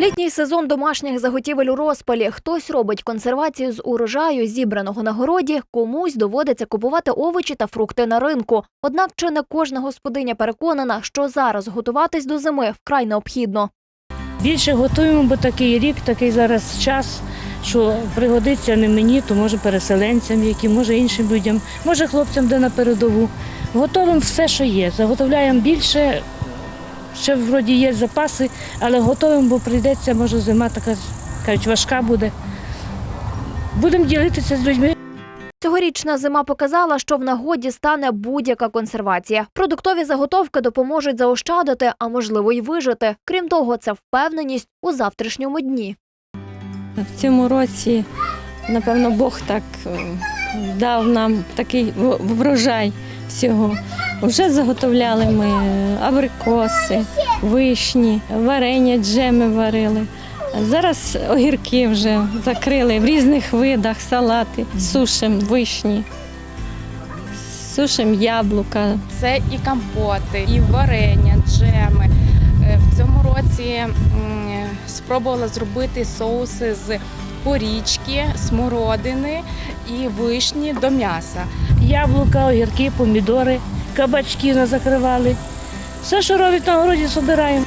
Літній сезон домашніх заготівель у розпалі. Хтось робить консервацію з урожаю, зібраного на городі, комусь доводиться купувати овочі та фрукти на ринку. Однак чи не кожна господиня переконана, що зараз готуватись до зими вкрай необхідно. Більше готуємо, бо такий рік, такий зараз час, що пригодиться не мені, то може переселенцям, які може іншим людям, може хлопцям, де на передову. Готовимо все, що є. Заготовляємо більше. Ще вроді є запаси, але готовимо, бо прийдеться, може, зима така кажуть, важка буде. Будемо ділитися з людьми. Цьогорічна зима показала, що в нагоді стане будь-яка консервація. Продуктові заготовки допоможуть заощадити, а можливо й вижити. Крім того, це впевненість у завтрашньому дні. В цьому році, напевно, Бог так е, дав нам такий врожай всього. Вже заготовляли ми абрикоси, вишні, варення, джеми варили. Зараз огірки вже закрили в різних видах, салати, сушим вишні, сушим яблука, Це і компоти, і варення, джеми. Е, В цьому році спробувала зробити соуси з порічки, смородини і вишні до м'яса. Яблука, огірки, помідори, кабачки закривали. Все, що робить на городі, збираємо.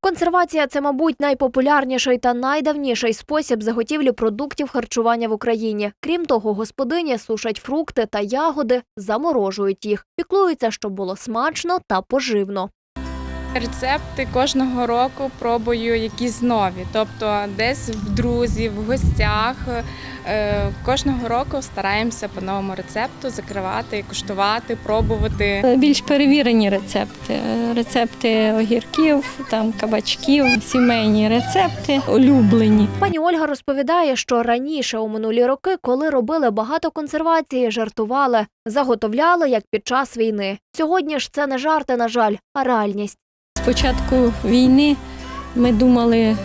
Консервація це, мабуть, найпопулярніший та найдавніший спосіб заготівлі продуктів харчування в Україні. Крім того, господині сушать фрукти та ягоди, заморожують їх, піклуються, щоб було смачно та поживно. Рецепти кожного року пробую якісь нові. Тобто десь в друзів, в гостях. Е, Кожного року стараємося по новому рецепту закривати, куштувати, пробувати. більш перевірені рецепти. Е, Рецепти огірків, там кабачків, сімейні рецепти, улюблені. Пані Ольга розповідає, що раніше у минулі роки, коли робили багато консервації, жартували, заготовляли як під час війни. Сьогодні ж це не жарти, на жаль, а реальність. Початку війни ми думали,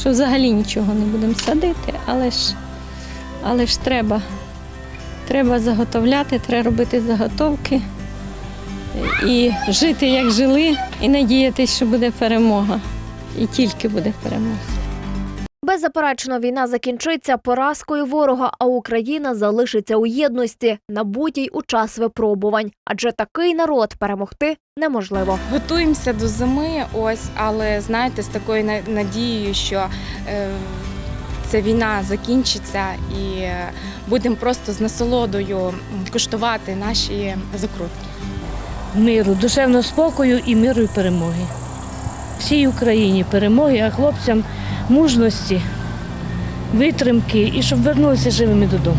що взагалі нічого не будемо садити, але ж, але ж треба. Треба заготовляти, треба робити заготовки і жити, як жили, і надіятися, що буде перемога. І тільки буде перемога. Беззаперечно, війна закінчиться поразкою ворога, а Україна залишиться у єдності, набутій у час випробувань. Адже такий народ перемогти неможливо. Готуємося до зими, ось, але знаєте, з такою на- надією, що е, ця війна закінчиться і е, будемо просто з насолодою куштувати наші закрутки. Миру, душевного спокою і миру і перемоги. Всій Україні перемоги, а хлопцям мужності, витримки і щоб вернулися живими додому.